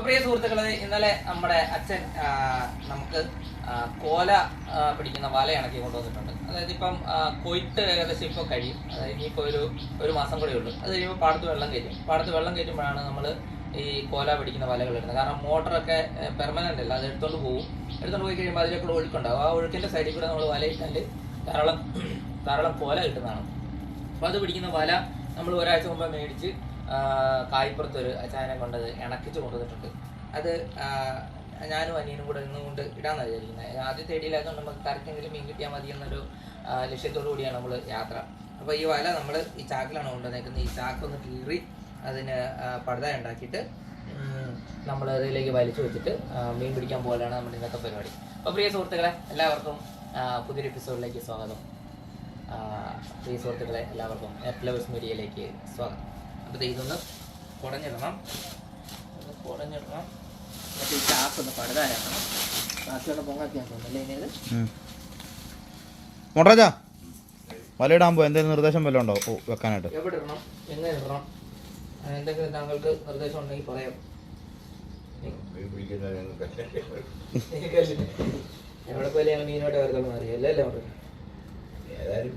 അപ്പൊ പ്രിയ സുഹൃത്തുക്കളെ ഇന്നലെ നമ്മുടെ അച്ഛൻ നമുക്ക് കോല പിടിക്കുന്ന വല ഇണക്കി കൊണ്ടുവന്നിട്ടുണ്ട് അതായത് ഇപ്പം കൊയ്ത്ത് ഏകദേശം ഇപ്പോൾ കഴിയും. അതായത് ഇനിയിപ്പോൾ ഒരു ഒരു മാസം കൂടെ ഉള്ളൂ. അത് കഴിയുമ്പോൾ പാടത്ത് വെള്ളം കയറ്റും. പാടത്ത് വെള്ളം കയറ്റുമ്പോഴാണ് നമ്മൾ ഈ കോല പിടിക്കുന്ന വലകൾ ഇടുന്നത്. കാരണം മോട്ടറൊക്കെ പെർമനന്റ് അല്ല അത് എടുത്തോണ്ട് പോകും എടുത്തോണ്ട് പോയി കഴിയുമ്പോൾ അതിലേക്കൂടെ ഒഴുക്കുണ്ടാവും. ആ ഒഴുക്കിന്റെ സൈഡിൽ കൂടെ നമ്മൾ വല ഇട്ടാൽ ധാരാളം ധാരാളം കോല കിട്ടുന്നതാണ്. അപ്പോൾ അത് പിടിക്കുന്ന വല നമ്മൾ ഒരാഴ്ച മുമ്പ് മേടിച്ച് ഒരു ചായനെ കൊണ്ടത് ഇണക്കിച്ച് കൊണ്ടുവന്നിട്ടുണ്ട്. അത് ഞാനും അനിയനും കൂടെ നിന്നുകൊണ്ട് ഇടാന്നാ വിചാരിക്കുന്നത് ആദ്യത്തെ ഇടയിലായതുകൊണ്ട് നമുക്ക് കറക്റ്റെങ്കിലും മീൻ കിട്ടിയാൽ മതി എന്നൊരു ലക്ഷ്യത്തോടു കൂടിയാണ് നമ്മൾ യാത്ര. അപ്പോൾ ഈ വല നമ്മൾ ഈ ചാക്കിലാണ് കൊണ്ടുവന്നേക്കുന്നത്. ഈ ചാക്കൊന്ന് കീറി അതിന് പടുത ഉണ്ടാക്കിയിട്ട് നമ്മൾ അതിലേക്ക് വലിച്ചു വെച്ചിട്ട് മീൻ പിടിക്കാൻ പോലെയാണ് നമ്മുടെ ഇന്നത്തെ പരിപാടി. അപ്പോൾ പ്രിയ സുഹൃത്തുക്കളെ എല്ലാവർക്കും പുതിയൊരു എപ്പിസോഡിലേക്ക് സ്വാഗതം. പ്രിയ സുഹൃത്തുക്കളെ എല്ലാവർക്കും എപ്ലവസ് മീഡിയയിലേക്ക് സ്വാഗതം. അപ്പോൾ ഇതൊന്ന് കുടഞ്ഞിടണം. ഒന്ന് കുടഞ്ഞിടണം. എന്നിട്ട് ഈ ചാക്കൊന്ന് പടുതാനാക്കണം ബാക്കിയുള്ള പൊങ്ങാക്കിയാൽ തോന്നുന്നല്ലേ ഇനി ഇത്? മുട്ടരാജാ വലയിടാൻ പോയി എന്തെങ്കിലും നിർദ്ദേശം വല്ലതും ഉണ്ടോ? ഓ, വെക്കാനായിട്ട്. എവിടെ ഇടണം? എങ്ങനെ ഇടണം? എന്തെങ്കിലും താങ്കൾക്ക് നിർദ്ദേശം ഉണ്ടെങ്കിൽ പറയാം. എവിടെ എവിടെ ഞങ്ങൾ മീനോട്ട് വരുന്നത് അറിയാം. അല്ലേ ഏതായാലും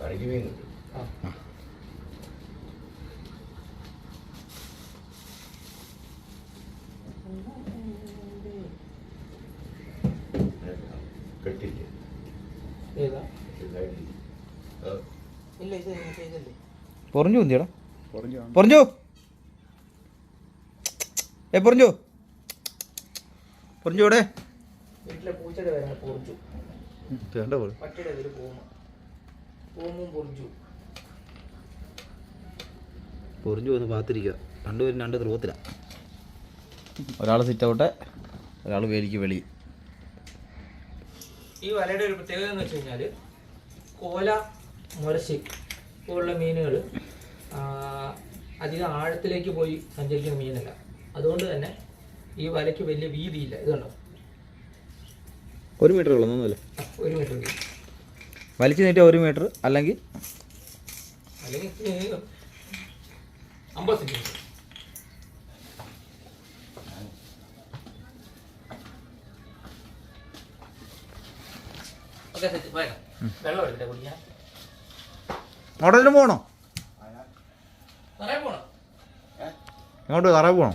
കടയ്ക്ക് മീൻ കിട്ടും. ആ. കെട്ടില്ല ഏതാ? ഇല്ല ഇത് മറ്റേ ഇതല്ലേ പൊറിഞ്ഞു കുന്തിയടാ. പൊറിഞ്ഞു. ഏ പൊറിഞ്ഞു. പൊറിഞ്ഞു ഇവിടെ. വീട്ടിലെ പൂച്ചയുടെ പേരാണ് പൊറിച്ചു വേണ്ട പോലെ. പട്ടിയുടെ പേര് പൂമ. പൂമും പൊറിച്ചു പൊറിഞ്ഞു വന്ന് പാത്തിരിക്കുക രണ്ടുപേരും രണ്ട് ധ്രുവത്തിലാണ് ഒരാൾ സിറ്റ് ഔട്ട് ഒരാൾ വേലിക്ക് വെളി ഈ വലയുടെ ഒരു പ്രത്യേകത എന്ന് വെച്ച് കഴിഞ്ഞാൽ കോല മുരശി പോലുള്ള മീനുകൾ അധികം ആഴത്തിലേക്ക് പോയി സഞ്ചരിക്കുന്ന മീനല്ല. അതുകൊണ്ട് തന്നെ ഈ വലയ്ക്ക് വലിയ വീതിയില്ല. ഇത് കണ്ടോ? ഒരു മീറ്റർ ആ, ഒരു മീറ്റർ വലിച്ചു നീട്ടിയ ഒരു മീറ്റർ അല്ലെങ്കിൽ? അല്ലെങ്കിൽ അമ്പത് സെന്റിമീറ്റർ. നിറയെ പോണോ? ഇങ്ങോട്ട് തറയിൽ പോണോ?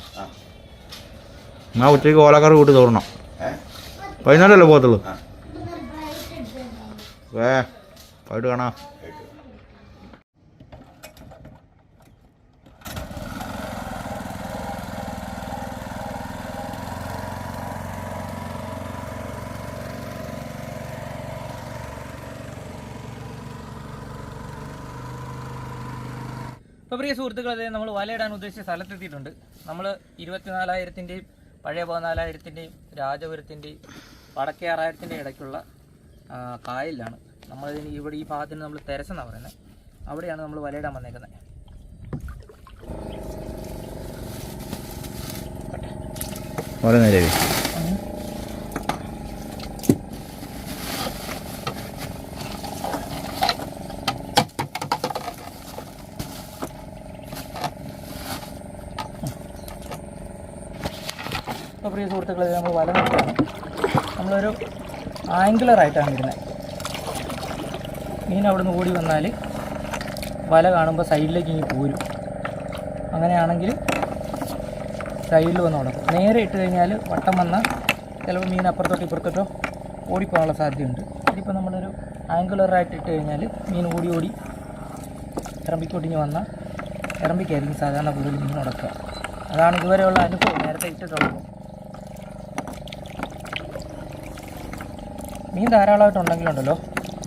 എന്നാ ആ ഉച്ചയ്ക്ക് ഓലക്കറി കൂട്ടി തോറണം? വൈകുന്നേരമല്ലേ പോകത്തുള്ളൂ? വേ ഏ പോയിട്ട് കാണാം. ഇപ്പോൾ പ്രിയ സുഹൃത്തുക്കളെ നമ്മൾ വലയിടാൻ ഉദ്ദേശിച്ച സ്ഥലത്തെത്തിയിട്ടുണ്ട്. നമ്മൾ ഇരുപത്തിനാലായിരത്തിന്റെയും പഴയ പതിനാലായിരത്തിന്റെയും രാജപുരത്തിന്റെയും വടക്കേ ആറായിരത്തിന്റെയും ഇടയ്ക്കുള്ള കായലിലാണ്. നമ്മളിതിന് ഇവിടെ ഈ ഭാഗത്തിന് നമ്മൾ തെരസെന്നാണ് പറയുന്നത് അവിടെയാണ് നമ്മൾ വലയിടാൻ വന്നേക്കുന്നത് ഓരോ അപ്പോൾ പ്രിയ സുഹൃത്തുക്കളെ നമ്മൾ വല നോക്കുകയാണ് നമ്മളൊരു ആംഗുലറായിട്ടാണ് ഇടുന്നത്. മീൻ അവിടെ നിന്ന് ഓടി വന്നാൽ വല കാണുമ്പോൾ സൈഡിലേക്ക് ഇനി പോരും. അങ്ങനെയാണെങ്കിൽ സൈഡിൽ വന്ന് ഉടക്കും നേരെ ഇട്ട് കഴിഞ്ഞാൽ വട്ടം വന്നാൽ ചിലപ്പോൾ മീൻ അപ്പുറത്തോട്ടോ ഇപ്പുറത്തോട്ടോ ഓടിപ്പോകാനുള്ള സാധ്യതയുണ്ട്. ഇതിപ്പോൾ നമ്മളൊരു ആംഗുലറായിട്ട് ഇട്ട് കഴിഞ്ഞാൽ മീൻ ഓടി ഓടി ഇറമ്പിക്കൊടിഞ്ഞ് വന്നാൽ ഇറമ്പിക്കായിരിക്കും സാധാരണ കൂടുതൽ മീൻ ഉടക്കുക. അതാണ് ഇതുവരെയുള്ള അനുഭവം. നേരത്തെ ഇട്ടിട്ടുള്ളത് മീൻ ധാരാളമായിട്ടുണ്ടെങ്കിലുണ്ടല്ലോ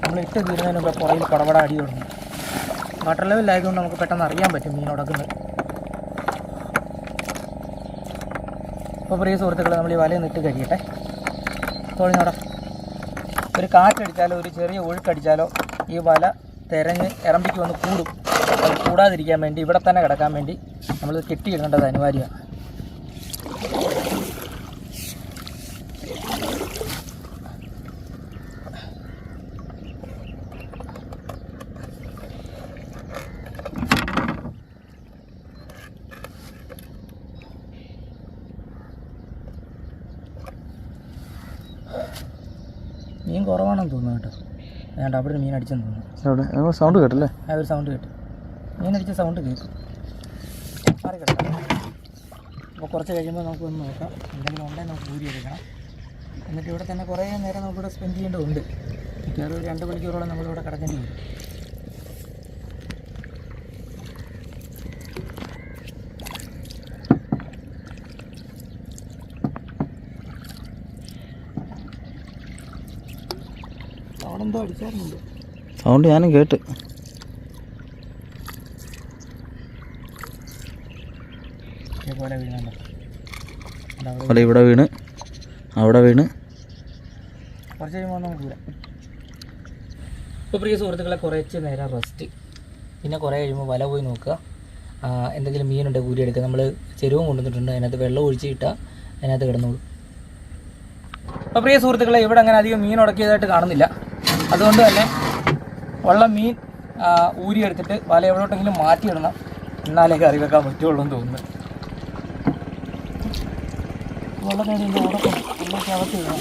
നമ്മൾ ഇട്ട് തീരുന്നതിന് മുമ്പ് പുറയിൽ പടപട അടി തുടങ്ങും വാട്ടർ ലെവലിലായതുകൊണ്ട് നമുക്ക് പെട്ടെന്ന് അറിയാൻ പറ്റും മീൻ ഉടക്കുന്നത്. അപ്പോൾ പ്രിയ സുഹൃത്തുക്കളെ നമ്മൾ ഈ വലയിൽ നിട്ട് കഴിയട്ടെ തോന്നിനോടാ ഒരു കാറ്റടിച്ചാലോ ഒരു ചെറിയ ഒഴുക്കടിച്ചാലോ ഈ വല തിരഞ്ഞ് ഇറമ്പിക്ക് വന്ന് കൂടും. അത് കൂടാതിരിക്കാൻ വേണ്ടി ഇവിടെ തന്നെ കിടക്കാൻ വേണ്ടി നമ്മൾ കെട്ടിയിടേണ്ടത് അനിവാര്യമാണ് മീൻ കുറവാണെന്ന് തോന്നുന്നു കേട്ടോ വേണ്ട അവിടെ ഒരു മീൻ അടിച്ചെന്ന് തോന്നുന്നു. സൗണ്ട് കേട്ടല്ലേ? ആ ഒരു സൗണ്ട് കേട്ടു. മീൻ അടിച്ച സൗണ്ട് കേൾക്കും മാറി കിടക്കാം. അപ്പോൾ കുറച്ച് കഴിയുമ്പോൾ നമുക്ക് ഒന്ന് നോക്കാം. എന്തെങ്കിലും ഉണ്ടെങ്കിൽ നമുക്ക് ഊരി എടുക്കണം. എന്നിട്ട് ഇവിടെ തന്നെ കുറേ നേരം നമുക്കിവിടെ സ്പെൻഡ് ചെയ്യേണ്ടതുണ്ട്. മിക്കവാറും ഒരു രണ്ട് മണിക്കൂറോളം നമ്മളിവിടെ കിടക്കേണ്ടി വരും. എന്തോ അടിക്കാറുണ്ട് സൗണ്ട് ഞാനും കേട്ട്. അല്ല ഇവിടെ വീണ്. അവിടെ വീണ്. കുറച്ച് കഴിയുമ്പോൾ നമുക്ക് വരാം ഇപ്പോൾ പ്രിയ സുഹൃത്തുക്കളെ കുറച്ച് നേരം റെസ്റ്റ് പിന്നെ കുറേ കഴിയുമ്പോൾ വല പോയി നോക്കുക. എന്തെങ്കിലും മീനുണ്ടെങ്കിൽ കൂലി എടുക്കുക നമ്മൾ ചെരുവും കൊണ്ടുവന്നിട്ടുണ്ട്. അതിനകത്ത് വെള്ളം ഒഴിച്ച് കിട്ടുക അതിനകത്ത് കിടന്നോളൂ. അപ്പോൾ പ്രിയ സുഹൃത്തുക്കളെ ഇവിടെ അങ്ങനെ അധികം മീൻ ഉടക്കിയതായിട്ട് കാണുന്നില്ല. അതുകൊണ്ട് തന്നെ ഉള്ള മീൻ ഊരിയെടുത്തിട്ട് വല എവിടോട്ടെങ്കിലും മാറ്റിയിടണം. എന്നാലേ കറി വെക്കാൻ പറ്റുള്ളൂ എന്ന് തോന്നുന്നു.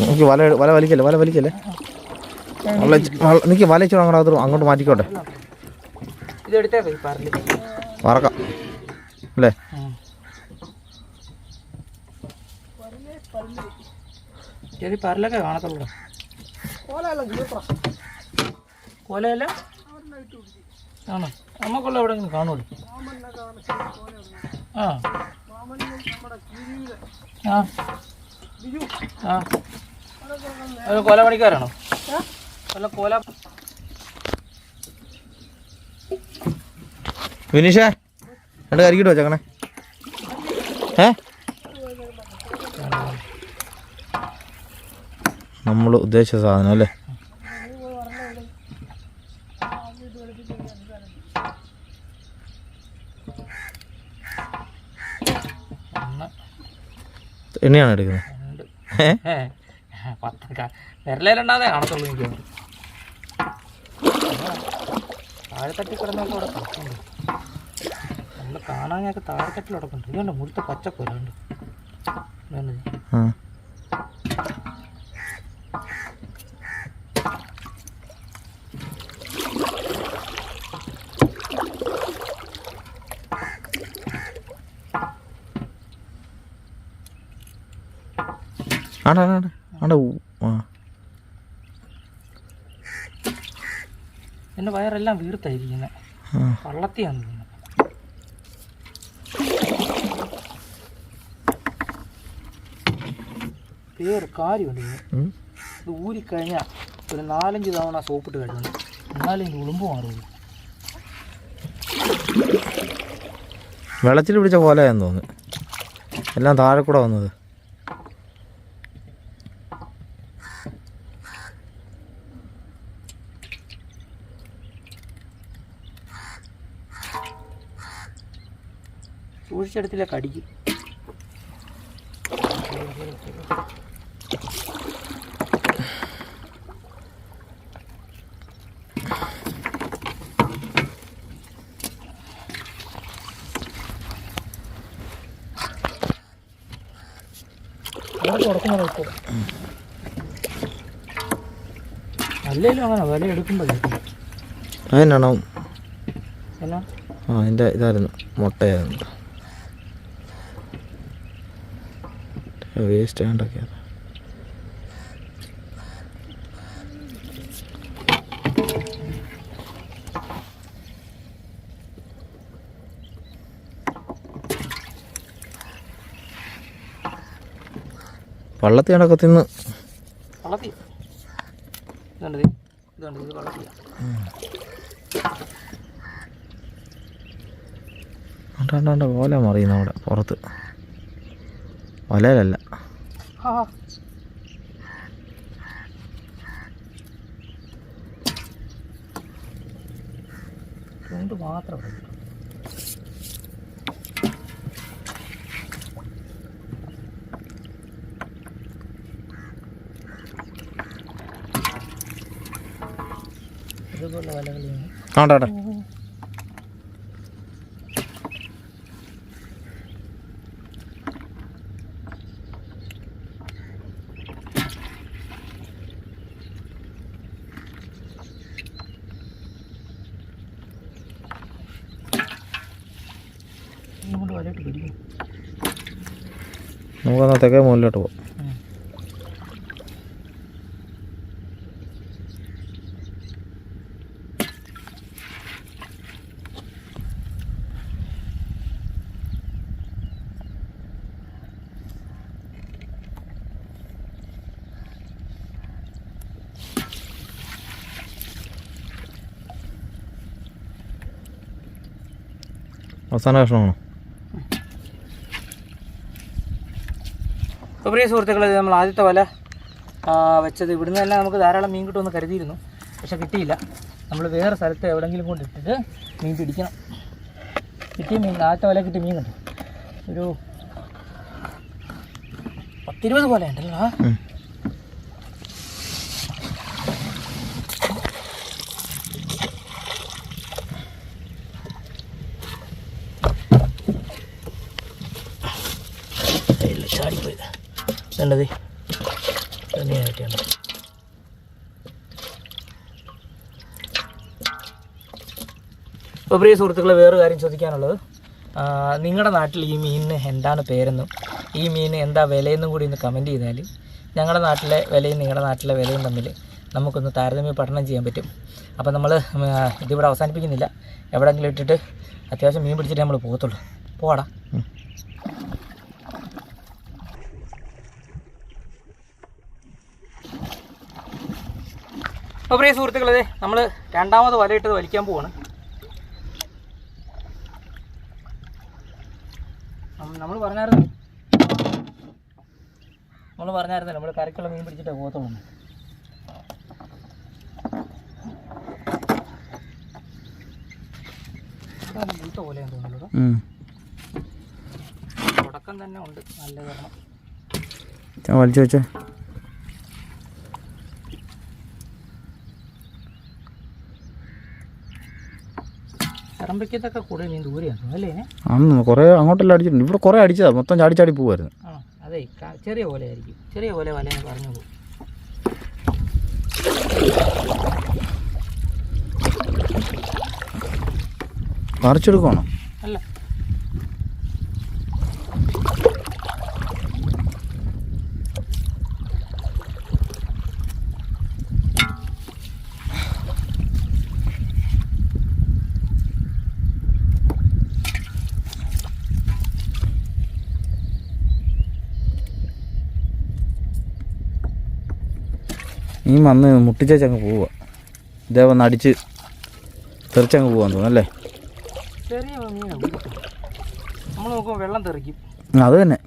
എനിക്ക് വല വല വലിക്കല്ലേ വല വലിക്കല്ലേ? വല എനിക്ക് വല ഇച്ചിരി അങ്ങോട്ട് അങ്ങോട്ട് മാറ്റിക്കോട്ടെ. മറക്കാം അല്ലേ? ചെറിയ പരലൊക്കെ കാണത്തുള്ളൂ. കോലയല്ല ആണോ? നമുക്കുള്ള എവിടെയെങ്കിലും കാണുള്ളൂ ആ. ആ. ആ. അത് കോല പണിക്കാരാണോ അല്ല കോല വിനീഷേ രണ്ട് കരിക്കിട്ട് വെച്ചേക്കണേ. ഏ? നമ്മൾ ഉദ്ദേശിച്ച സാധനം അല്ലേ ഒന്ന് എണ്ണയാണ് എടുക്കുന്നത്. വിരലേലുണ്ടാതെ കാണത്തുള്ളൂ എനിക്ക്. താഴെത്തട്ടി കിടന്നൊക്കെ അവിടെ കിടക്കുന്നുണ്ട് നമ്മൾ കാണാനൊക്കെ താഴെത്തട്ടിൽ കിടക്കുന്നുണ്ട് ഇതുണ്ട് മുഴുത്ത പച്ചക്കൊല്ലുണ്ട് ആണ്ടാ ആണ്ടാ ആണ്ടാ. ആ. എന്റെ വയറെല്ലാം വീർത്തായിരിക്കുന്നത് വള്ളത്തിയാണ് തോന്നുന്നത് വേറെ കാര്യമുണ്ട്. ഇത്. ഊരിക്കഴിഞ്ഞാൽ ഒരു നാലഞ്ച് തവണ സോപ്പിട്ട് കഴിക്കണം എന്നാലും ഇതിന്റെ ഉളുമ്പ് മാറുള്ളൂ. വെള്ളത്തിൽ പിടിച്ച പോലെയാന്ന് തോന്നുന്നു. എല്ലാം താഴെ കൂടെ വന്നത്. സൂക്ഷിച്ചെടുത്തില്ല കടിക്കും. അല്ലേലും അങ്ങനെ വില എടുക്കുമ്പോഴേ അതിനാണോ ആ അതിന്റെ ഇതായിരുന്നു മുട്ടയായിരുന്നു. വേസ്റ്റ് ആണ്ടൊക്കെയാണ് വള്ളത്തി കണക്കെ തിന്ന്. വള്ളത്തി. ഇതുണ്ട് ഇത്? ഓല മറിയുന്നു അവിടെ പുറത്ത്. വലയിലല്ല ആ ചുണ്ട് മാത്രം? മതി. ഇതുപോലെ വലകളിൽ ആണ്ടാട്ടെ നമുക്ക് അന്നത്തേക്ക് തെക്കേ മുകളിലോട്ട് പോകാം അവസാന കഷ്ണമാണോ? അപ്പോൾ പ്രിയ സുഹൃത്തുക്കളെ ഇത് നമ്മൾ ആദ്യത്തെ വല വെച്ചത്. ഇവിടുന്ന് തന്നെ നമുക്ക് ധാരാളം മീൻ കിട്ടുമെന്ന് കരുതിയിരുന്നു. പക്ഷെ കിട്ടിയില്ല. നമ്മൾ വേറെ സ്ഥലത്ത് എവിടെയെങ്കിലും കൊണ്ട് ഇട്ടിട്ട് മീൻ പിടിക്കണം. കിട്ടിയ മീൻ ആദ്യത്തെ വല കിട്ടിയ മീൻ കണ്ടു? ഒരു പത്തിരുപത് പോലെ ഉണ്ടല്ലോ. ഉം. വേണ്ടത് തന്നെയായിട്ടാണ് ഇപ്പോൾ പ്രിയ സുഹൃത്തുക്കളെ വേറെ കാര്യം ചോദിക്കാനുള്ളത്. നിങ്ങളുടെ നാട്ടിൽ ഈ മീനിന് എന്താണ് പേരെന്നും ഈ മീൻ എന്താ വിലയെന്നും കൂടി ഒന്ന് കമന്റ് ചെയ്താൽ ഞങ്ങളുടെ നാട്ടിലെ വിലയും നിങ്ങളുടെ നാട്ടിലെ വിലയും തമ്മിൽ നമുക്കൊന്ന് താരതമ്യ പഠനം ചെയ്യാൻ പറ്റും. അപ്പോൾ നമ്മൾ ഇതിവിടെ അവസാനിപ്പിക്കുന്നില്ല. എവിടെയെങ്കിലും ഇട്ടിട്ട് അത്യാവശ്യം മീൻ പിടിച്ചിട്ട് നമ്മൾ പോകത്തുള്ളൂ. പോവാടാ. അപ്പോൾ പ്രിയ സുഹൃത്തുക്കളെ നമ്മൾ രണ്ടാമത് വലയിട്ടത് വലിക്കാൻ പോവാണ്. നമ്മൾ പറഞ്ഞായിരുന്നു. നമ്മൾ പറഞ്ഞായിരുന്നു നമ്മൾ കരക്കുള്ള മീൻ പിടിച്ചിട്ടേ പോകത്തുള്ളൂ. മൂത്ത പോലെയാണ് തോന്നുന്നത് ഉം. തുടക്കം തന്നെ ഉണ്ട്. നല്ല കാരണം വലിച്ചു ചറമ്പയ്ക്കത്തൊക്കെ കൂടുതൽ മീൻ ദൂരെയാണ്? അല്ലേ അന്ന് കുറെ അങ്ങോട്ടെല്ലാം അടിച്ചിട്ടുണ്ട്. ഇവിടെ കുറെ അടിച്ചതാ. മൊത്തം ചാടി ചാടി പോവായിരുന്നു. ആ അതെ ചെറിയ പോലെ ആയിരിക്കും. ചെറിയ പോലെ വല പറഞ്ഞു പോകും. പറിച്ചെടുക്കണോ അല്ല ഈ വന്ന് മുട്ടിച്ചങ്ങ് പോവുക. ഇതേ വന്ന് അടിച്ച് തെറിച്ചങ്ങ് പോവാന്ന് തോന്നുന്നു അല്ലേ? ചെറിയ നമ്മൾ നോക്കുമ്പോൾ വെള്ളം തെറിക്കും. അത് തന്നെ.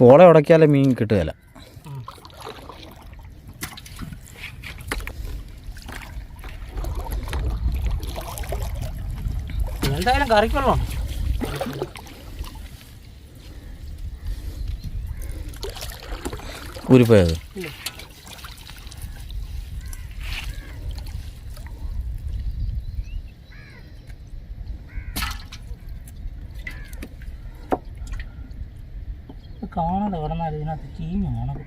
പോള ഉടക്കിയാലേ മീൻ കിട്ടുകയില്ല. എന്തായാലും കറിക്കുള്ളതാണ് ഊരിപ്പോയത് കാണാതെ കിടന്നാൽ ഇതിനകത്ത് ചീഞ്ഞു കാണും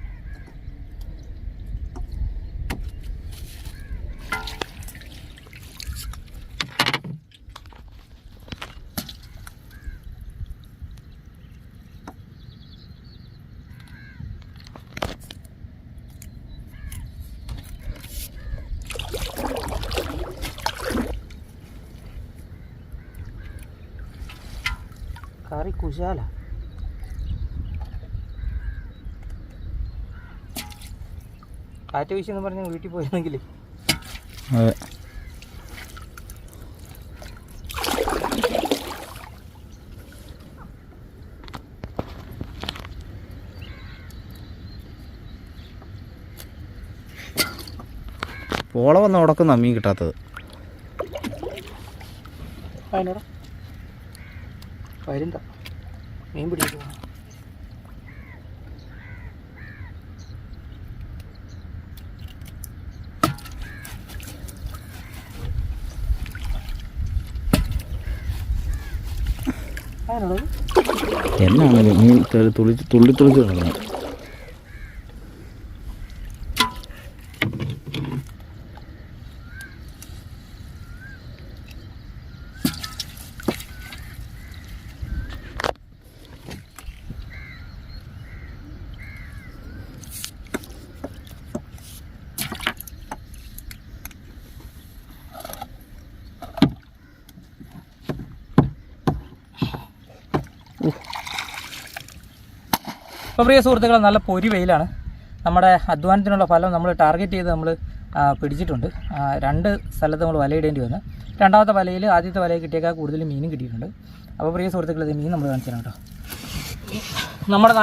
കറി കുശാല. കാറ്റ് എന്ന് പറഞ്ഞ വീട്ടിൽ പോയിരുന്നെങ്കിൽ അതെ. പോള വന്ന് ഉടക്കുന്ന മീൻ കിട്ടാത്തത്. അതിനോടാ വരുന്ന മീൻ അതിനോട് എന്നാണ് മീൻ തെളി- തുള്ളി തുള്ളി തുള്ളിച്ച് കിടക്കുന്നത് അപ്പോൾ പ്രിയ സുഹൃത്തുക്കളെ നല്ല പൊരി വെയിലാണ്. നമ്മുടെ അധ്വാനത്തിനുള്ള ഫലം നമ്മൾ ടാർഗറ്റ് ചെയ്ത് നമ്മൾ പിടിച്ചിട്ടുണ്ട്. രണ്ട് സ്ഥലത്ത് നമ്മൾ വലയിടേണ്ടി വന്നു. രണ്ടാമത്തെ വലയിൽ ആദ്യത്തെ വലയിൽ കിട്ടിയേക്കാൾ കൂടുതൽ മീനും കിട്ടിയിട്ടുണ്ട്. അപ്പോൾ പ്രിയ സുഹൃത്തുക്കളെ ഇത് മീൻ നമ്മൾ കാണിച്ചു തരാം കേട്ടോ. നമ്മുടെ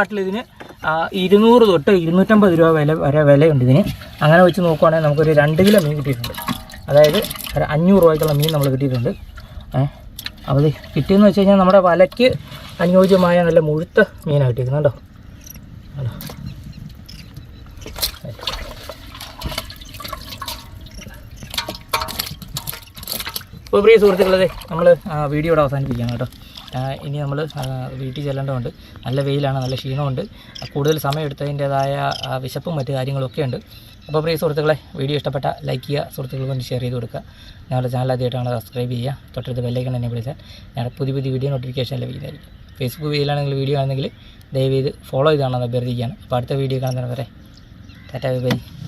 ആ, ഇരുന്നൂറ് തൊട്ട് ഇരുന്നൂറ്റമ്പത് രൂപ വില വരെ വിലയുണ്ട് ഇതിന്. അങ്ങനെ വെച്ച് നോക്കുവാണെങ്കിൽ നമുക്കൊരു രണ്ട് കിലോ മീൻ കിട്ടിയിട്ടുണ്ട്. അതായത് ഒരു അഞ്ഞൂറ് രൂപയ്ക്കുള്ള മീൻ നമ്മൾ കിട്ടിയിട്ടുണ്ട്. അപ്പോൾ ഇത് കിട്ടിയെന്ന് വെച്ച് കഴിഞ്ഞാൽ നമ്മുടെ വലയ്ക്ക് അനുയോജ്യമായ നല്ല മുഴുത്ത മീനാണ് കിട്ടിയിരിക്കുന്നത് കേട്ടോ? അപ്പോൾ പ്രിയ സുഹൃത്തുക്കളെ നമ്മൾ വീഡിയോ ഇവിടെ അവസാനിപ്പിക്കുകയാണ് കേട്ടോ. ഇനി നമ്മൾ വീട്ടിൽ ചെല്ലേണ്ടതുണ്ട്. നല്ല വെയിലാണ് നല്ല ക്ഷീണമുണ്ട്. കൂടുതൽ സമയം എടുത്തതിന്റേതായ വിശപ്പും മറ്റു കാര്യങ്ങളൊക്കെ ഉണ്ട്. അപ്പോൾ പ്രിയ സുഹൃത്തുക്കളെ വീഡിയോ ഇഷ്ടപ്പെട്ട ലൈക്ക് ചെയ്യുക സുഹൃത്തുക്കൾക്ക് ഷെയർ ചെയ്ത് കൊടുക്കുക. ഞങ്ങളുടെ ചാനൽ ആദ്യമായിട്ടാണ് സബ്സ്ക്രൈബ് ചെയ്യുക. തൊട്ടടുത്ത് ബെല്ലൈക്കൺ എന്നെ വിളിച്ചാൽ ഞങ്ങളുടെ പുതിയ പുതിയ വീഡിയോ നോട്ടിഫിക്കേഷൻ ലഭിക്കുന്നതായിരിക്കും ഫേസ്ബുക്ക് പേജിലാണെങ്കിൽ വീഡിയോ ആണെങ്കിൽ ദയവ് ചെയ്ത് ഫോളോ ചെയ്താണെന്ന് അഭ്യർത്ഥിക്കുകയാണ്. അപ്പോൾ അടുത്ത വീഡിയോ കാണുന്നവരെ. Tata bye.